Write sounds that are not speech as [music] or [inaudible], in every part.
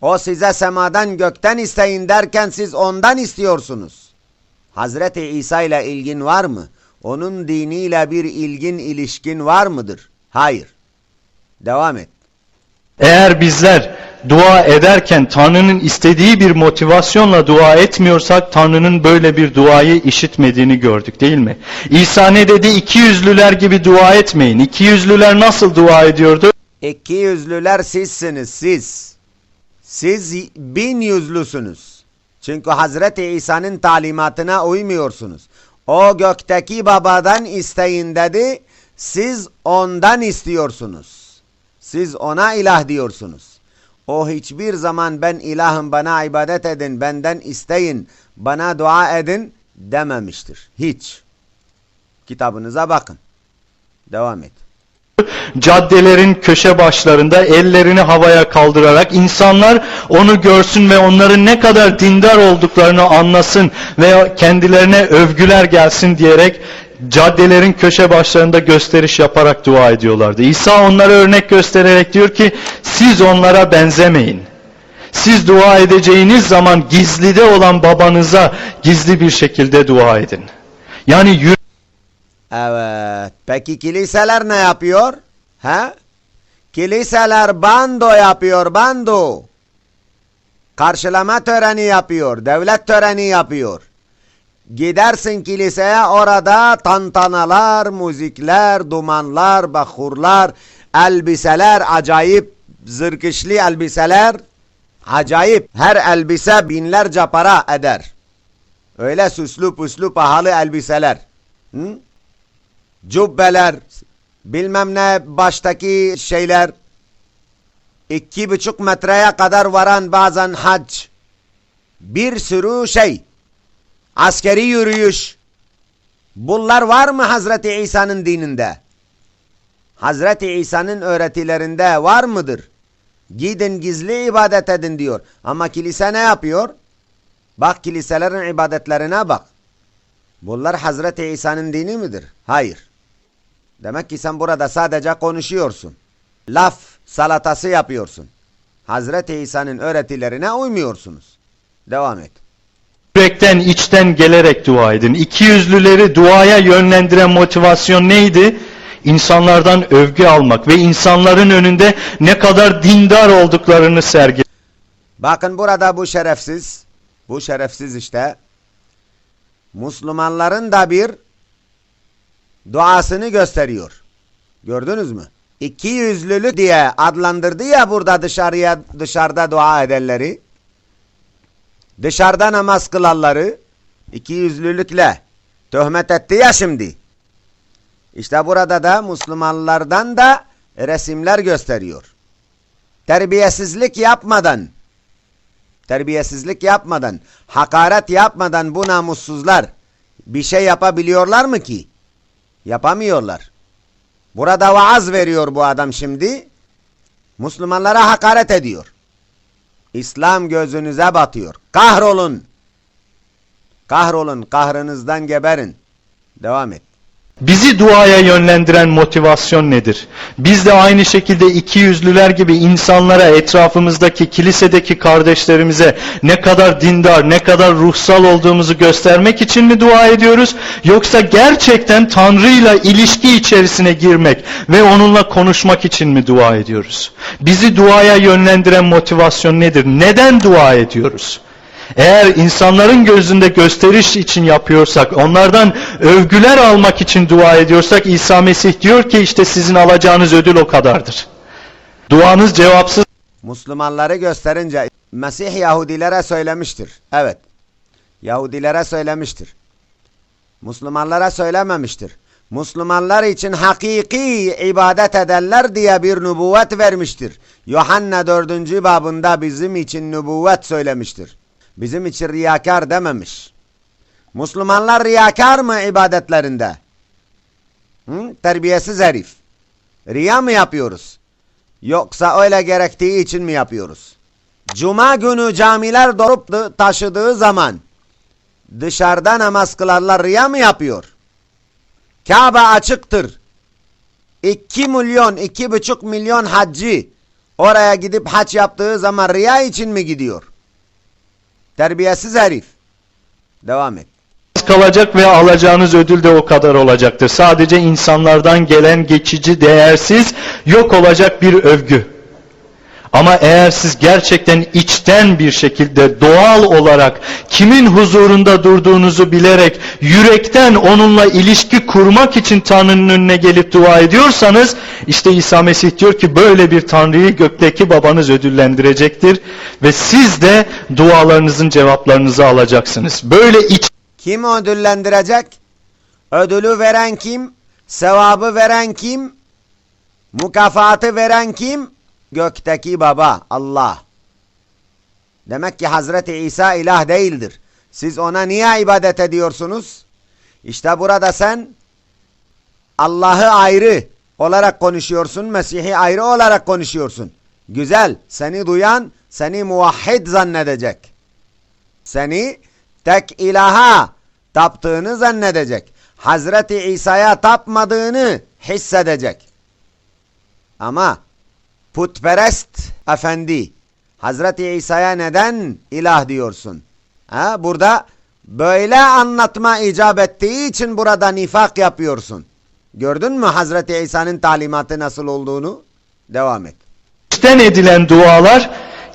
O size semadan gökten isteyin derken siz ondan istiyorsunuz. Hazreti İsa ile ilgin var mı? Onun diniyle bir ilgin ilişkin var mıdır? Hayır. Devam et. Eğer bizler dua ederken Tanrı'nın istediği bir motivasyonla dua etmiyorsak Tanrı'nın böyle bir duayı işitmediğini gördük değil mi? İsa ne dedi? İki yüzlüler gibi dua etmeyin. İki yüzlüler nasıl dua ediyordu? İki yüzlüler sizsiniz siz. Siz bin yüzlüsünüz. Çünkü Hazreti İsa'nın talimatına uymuyorsunuz. O gökteki babadan isteyin dedi. Siz ondan istiyorsunuz. Siz ona ilah diyorsunuz. O hiçbir zaman ben ilahım bana ibadet edin, benden isteyin, bana dua edin dememiştir. Hiç. Kitabınıza bakın. Devam et. [laughs] Caddelerin köşe başlarında ellerini havaya kaldırarak insanlar onu görsün ve onların ne kadar dindar olduklarını anlasın ve kendilerine övgüler gelsin diyerek caddelerin köşe başlarında gösteriş yaparak dua ediyorlardı. İsa onlara örnek göstererek diyor ki siz onlara benzemeyin. Siz dua edeceğiniz zaman gizlide olan babanıza gizli bir şekilde dua edin. Yani yürü Evet. Peki kiliseler ne yapıyor? He? Kiliseler bando yapıyor, bando. Karşılama töreni yapıyor, devlet töreni yapıyor. Gidersin kiliseye orada tantanalar, müzikler, dumanlar, bahurlar, elbiseler, acayip zırkışlı elbiseler. Acayip her elbise binlerce para eder. Öyle süslü püslü pahalı elbiseler. Hı? Cübbeler, bilmem ne baştaki şeyler, iki buçuk metreye kadar varan bazen hac, bir sürü şey, askeri yürüyüş, bunlar var mı Hazreti İsa'nın dininde? Hazreti İsa'nın öğretilerinde var mıdır? Gidin gizli ibadet edin diyor. Ama kilise ne yapıyor? Bak kiliselerin ibadetlerine bak. Bunlar Hazreti İsa'nın dini midir? Hayır. Demek ki sen burada sadece konuşuyorsun. Laf salatası yapıyorsun. Hazreti İsa'nın öğretilerine uymuyorsunuz. Devam et. Yürekten içten gelerek dua edin. İki yüzlüleri duaya yönlendiren motivasyon neydi? İnsanlardan övgü almak ve insanların önünde ne kadar dindar olduklarını sergi. Bakın burada bu şerefsiz, bu şerefsiz işte Müslümanların da bir duasını gösteriyor. Gördünüz mü? İki yüzlülük diye adlandırdı ya burada dışarıya dışarıda dua edenleri. Dışarıda namaz kılanları iki yüzlülükle töhmet etti ya şimdi. İşte burada da Müslümanlardan da resimler gösteriyor. Terbiyesizlik yapmadan terbiyesizlik yapmadan, hakaret yapmadan bu namussuzlar bir şey yapabiliyorlar mı ki? Yapamıyorlar. Burada vaaz veriyor bu adam şimdi. Müslümanlara hakaret ediyor. İslam gözünüze batıyor. Kahrolun. Kahrolun, kahrınızdan geberin. Devam et. Bizi duaya yönlendiren motivasyon nedir? Biz de aynı şekilde iki yüzlüler gibi insanlara, etrafımızdaki, kilisedeki kardeşlerimize ne kadar dindar, ne kadar ruhsal olduğumuzu göstermek için mi dua ediyoruz? Yoksa gerçekten Tanrı'yla ilişki içerisine girmek ve onunla konuşmak için mi dua ediyoruz? Bizi duaya yönlendiren motivasyon nedir? Neden dua ediyoruz? Eğer insanların gözünde gösteriş için yapıyorsak, onlardan övgüler almak için dua ediyorsak İsa Mesih diyor ki işte sizin alacağınız ödül o kadardır. Duanız cevapsız Müslümanları gösterince Mesih Yahudilere söylemiştir. Evet. Yahudilere söylemiştir. Müslümanlara söylememiştir. Müslümanlar için hakiki ibadet edenler diye bir nübüvvet vermiştir. Yuhanna 4. babında bizim için nübüvvet söylemiştir. Bizim için riyakar dememiş. Müslümanlar riyakar mı ibadetlerinde? Hı? Terbiyesiz herif. Riya mı yapıyoruz? Yoksa öyle gerektiği için mi yapıyoruz? Cuma günü camiler dolup taşıdığı zaman dışarıda namaz kılarlar riya mı yapıyor? Kabe açıktır. 2 milyon, iki buçuk milyon haccı Oraya gidip haç yaptığı zaman riya için mi gidiyor? Terbiyesiz herif. Devam et. kalacak ve alacağınız ödül de o kadar olacaktır. Sadece insanlardan gelen geçici, değersiz, yok olacak bir övgü. Ama eğer siz gerçekten içten bir şekilde doğal olarak kimin huzurunda durduğunuzu bilerek yürekten onunla ilişki kurmak için Tanrı'nın önüne gelip dua ediyorsanız işte İsa Mesih diyor ki böyle bir Tanrı'yı gökteki babanız ödüllendirecektir ve siz de dualarınızın cevaplarınızı alacaksınız. Böyle iç Kim ödüllendirecek? Ödülü veren kim? Sevabı veren kim? Mükafatı veren kim? Gökteki baba Allah. Demek ki Hazreti İsa ilah değildir. Siz ona niye ibadet ediyorsunuz? İşte burada sen Allah'ı ayrı olarak konuşuyorsun, Mesih'i ayrı olarak konuşuyorsun. Güzel, seni duyan seni muvahhid zannedecek. Seni tek ilaha taptığını zannedecek. Hazreti İsa'ya tapmadığını hissedecek. Ama putperest efendi Hazreti İsa'ya neden ilah diyorsun? Ha, burada böyle anlatma icap ettiği için burada nifak yapıyorsun. Gördün mü Hazreti İsa'nın talimatı nasıl olduğunu? Devam et. içten edilen dualar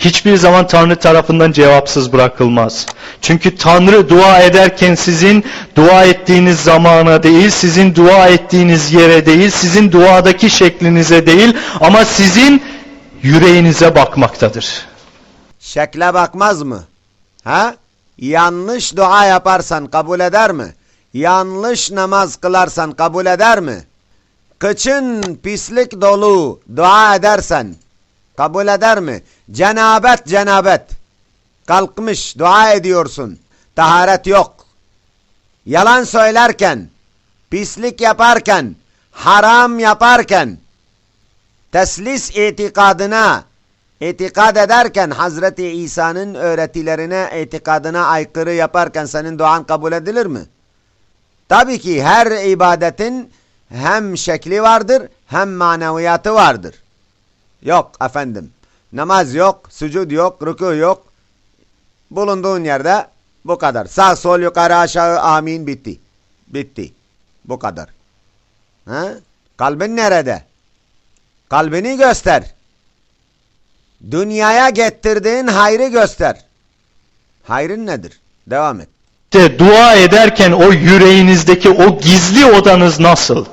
hiçbir zaman Tanrı tarafından cevapsız bırakılmaz. Çünkü Tanrı dua ederken sizin dua ettiğiniz zamana değil, sizin dua ettiğiniz yere değil, sizin duadaki şeklinize değil ama sizin yüreğinize bakmaktadır. Şekle bakmaz mı? Ha? Yanlış dua yaparsan kabul eder mi? Yanlış namaz kılarsan kabul eder mi? Kıçın pislik dolu dua edersen kabul eder mi? Cenabet cenabet. Kalkmış dua ediyorsun. Taharet yok. Yalan söylerken, pislik yaparken, haram yaparken, teslis itikadına itikad ederken Hazreti İsa'nın öğretilerine, itikadına aykırı yaparken senin duan kabul edilir mi? Tabii ki her ibadetin hem şekli vardır hem maneviyatı vardır. Yok efendim. Namaz yok, sucud yok, ruku yok. Bulunduğun yerde bu kadar. Sağ sol yukarı aşağı amin bitti. Bitti. Bu kadar. Ha? Kalbin nerede? Kalbini göster. Dünyaya getirdiğin hayrı göster. Hayrın nedir? Devam et. İşte dua ederken o yüreğinizdeki o gizli odanız nasıl?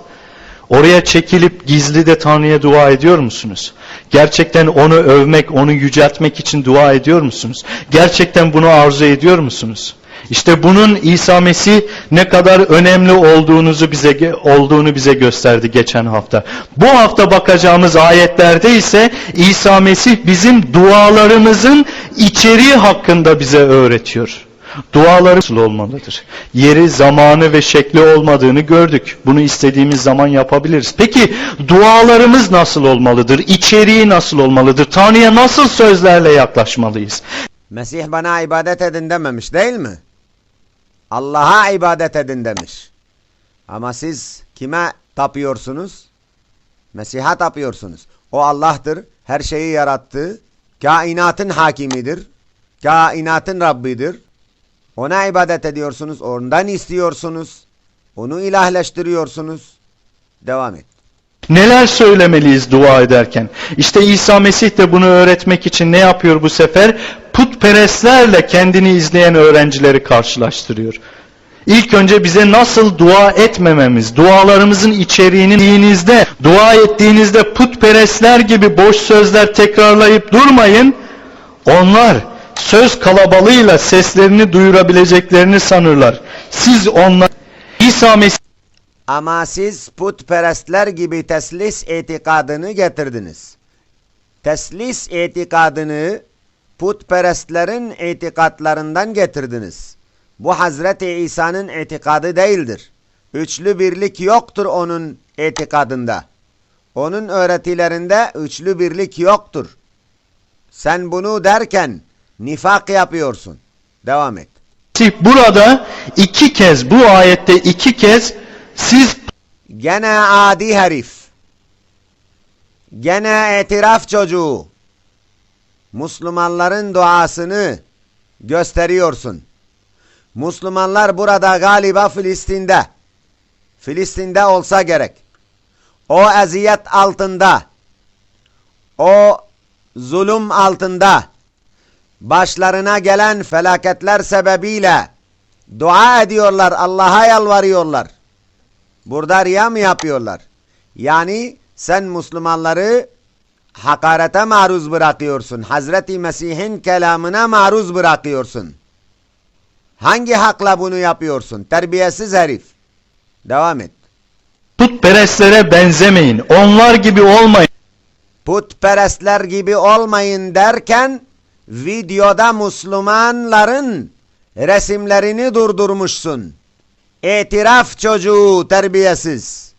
Oraya çekilip gizli de Tanrı'ya dua ediyor musunuz? Gerçekten onu övmek, onu yüceltmek için dua ediyor musunuz? Gerçekten bunu arzu ediyor musunuz? İşte bunun İsa Mesih ne kadar önemli olduğunuzu bize olduğunu bize gösterdi geçen hafta. Bu hafta bakacağımız ayetlerde ise İsa Mesih bizim dualarımızın içeriği hakkında bize öğretiyor. Duaları nasıl olmalıdır? Yeri, zamanı ve şekli olmadığını gördük. Bunu istediğimiz zaman yapabiliriz. Peki dualarımız nasıl olmalıdır? İçeriği nasıl olmalıdır? Tanrı'ya nasıl sözlerle yaklaşmalıyız? Mesih bana ibadet edin dememiş değil mi? Allah'a ibadet edin demiş. Ama siz kime tapıyorsunuz? Mesih'e tapıyorsunuz. O Allah'tır. Her şeyi yarattı. Kainatın hakimidir. Kainatın Rabbidir. Ona ibadet ediyorsunuz. Ondan istiyorsunuz. Onu ilahleştiriyorsunuz. Devam et. Neler söylemeliyiz dua ederken? İşte İsa Mesih de bunu öğretmek için ne yapıyor bu sefer? Putperestlerle kendini izleyen öğrencileri karşılaştırıyor. İlk önce bize nasıl dua etmememiz, dualarımızın içeriğini dinizde, dua ettiğinizde putperestler gibi boş sözler tekrarlayıp durmayın. Onlar söz kalabalığıyla seslerini duyurabileceklerini sanırlar. Siz onlar İsa Mesih Ama siz putperestler gibi teslis itikadını getirdiniz. Teslis itikadını putperestlerin itikatlarından getirdiniz. Bu Hazreti İsa'nın itikadı değildir. Üçlü birlik yoktur onun itikadında. Onun öğretilerinde üçlü birlik yoktur. Sen bunu derken nifak yapıyorsun. Devam et. burada iki kez bu ayette iki kez siz Gene adi herif. Gene itiraf çocuğu. Müslümanların duasını gösteriyorsun. Müslümanlar burada galiba Filistin'de. Filistin'de olsa gerek. O eziyet altında, o zulüm altında, başlarına gelen felaketler sebebiyle dua ediyorlar, Allah'a yalvarıyorlar. Burada riya mı yapıyorlar? Yani sen Müslümanları hakarete maruz bırakıyorsun. Hazreti Mesih'in kelamına maruz bırakıyorsun. Hangi hakla bunu yapıyorsun? Terbiyesiz herif. Devam et. Putperestlere benzemeyin. Onlar gibi olmayın. Putperestler gibi olmayın derken videoda Müslümanların resimlerini durdurmuşsun. İtiraf çocuğu terbiyesiz.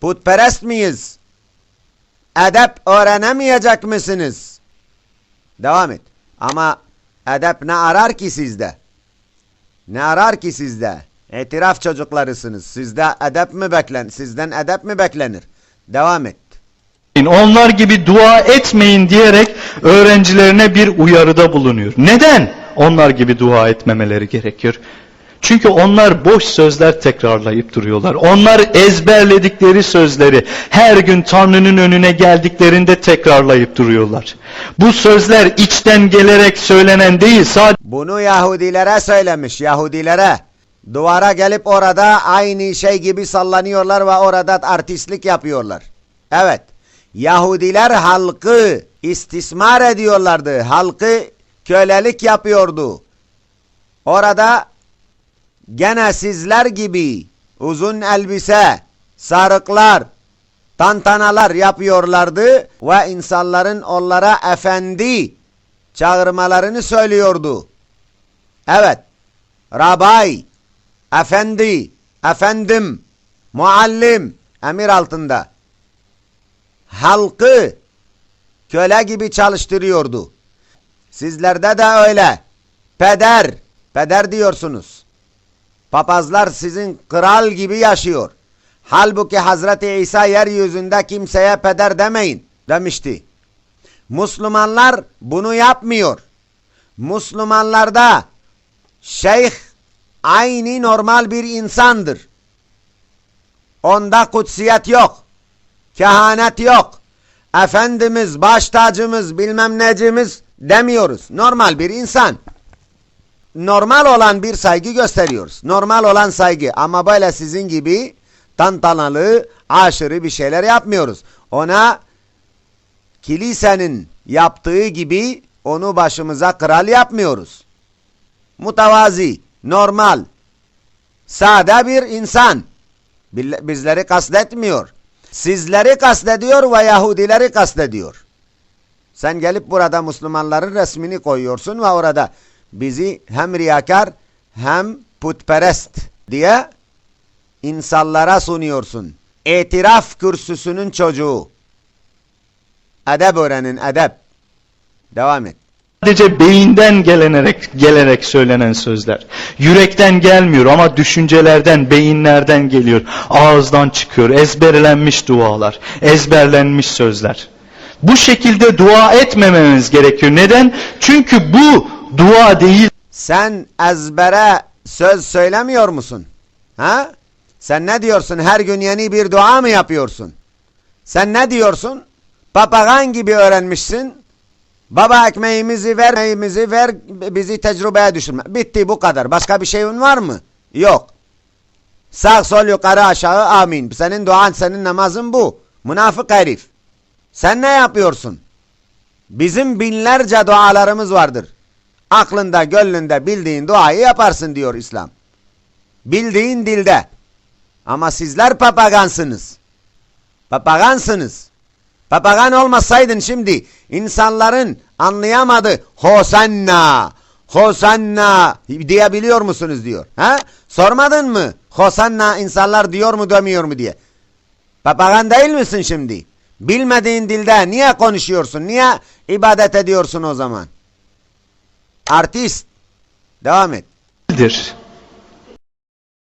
Putperest miyiz? Edep öğrenemeyecek misiniz? Devam et. Ama edep ne arar ki sizde? Ne arar ki sizde? İtiraf çocuklarısınız. Sizde edep mi beklen? Sizden edep mi beklenir? Devam et. Onlar gibi dua etmeyin diyerek öğrencilerine bir uyarıda bulunuyor. Neden onlar gibi dua etmemeleri gerekiyor? Çünkü onlar boş sözler tekrarlayıp duruyorlar. Onlar ezberledikleri sözleri her gün Tanrı'nın önüne geldiklerinde tekrarlayıp duruyorlar. Bu sözler içten gelerek söylenen değil, sadece Bunu Yahudilere söylemiş, Yahudilere. Duvara gelip orada aynı şey gibi sallanıyorlar ve orada artistlik yapıyorlar. Evet, Yahudiler halkı istismar ediyorlardı. Halkı kölelik yapıyordu. Orada gene sizler gibi uzun elbise, sarıklar, tantanalar yapıyorlardı ve insanların onlara efendi çağırmalarını söylüyordu. Evet, Rabay, Efendi, Efendim, Muallim, emir altında. Halkı köle gibi çalıştırıyordu. Sizlerde de öyle. Peder, peder diyorsunuz. Papazlar sizin kral gibi yaşıyor. Halbuki Hazreti İsa yeryüzünde kimseye peder demeyin demişti. Müslümanlar bunu yapmıyor. Müslümanlarda şeyh aynı normal bir insandır. Onda kutsiyet yok. Kehanet yok. Efendimiz, baş tacımız, bilmem necimiz demiyoruz. Normal bir insan. Normal olan bir saygı gösteriyoruz. Normal olan saygı ama böyle sizin gibi tantanalı, aşırı bir şeyler yapmıyoruz. Ona kilisenin yaptığı gibi onu başımıza kral yapmıyoruz. Mutavazi, normal, sade bir insan. Bizleri kastetmiyor. Sizleri kastediyor ve Yahudileri kastediyor. Sen gelip burada Müslümanların resmini koyuyorsun ve orada bizi hem riyakar hem putperest diye insanlara sunuyorsun. İtiraf kürsüsünün çocuğu. Edeb öğrenin, edeb. Devam et. Sadece beyinden gelenerek, gelerek söylenen sözler. Yürekten gelmiyor ama düşüncelerden, beyinlerden geliyor. Ağızdan çıkıyor. Ezberlenmiş dualar, ezberlenmiş sözler. Bu şekilde dua etmememiz gerekiyor. Neden? Çünkü bu dua değil. Sen ezbere söz söylemiyor musun? Ha? Sen ne diyorsun? Her gün yeni bir dua mı yapıyorsun? Sen ne diyorsun? Papagan gibi öğrenmişsin. Baba ekmeğimizi ver, ekmeğimizi ver, bizi tecrübeye düşürme. Bitti bu kadar. Başka bir şeyin var mı? Yok. Sağ sol yukarı aşağı amin. Senin duan, senin namazın bu. Münafık herif. Sen ne yapıyorsun? Bizim binlerce dualarımız vardır. Aklında, gönlünde bildiğin duayı yaparsın diyor İslam. Bildiğin dilde. Ama sizler papagansınız. Papagansınız. Papagan olmasaydın şimdi insanların anlayamadı. Hosanna, Hosanna diyebiliyor musunuz diyor. Ha? Sormadın mı? Hosanna insanlar diyor mu demiyor mu diye. Papagan değil misin şimdi? Bilmediğin dilde niye konuşuyorsun? Niye ibadet ediyorsun o zaman? Artist. Devam et.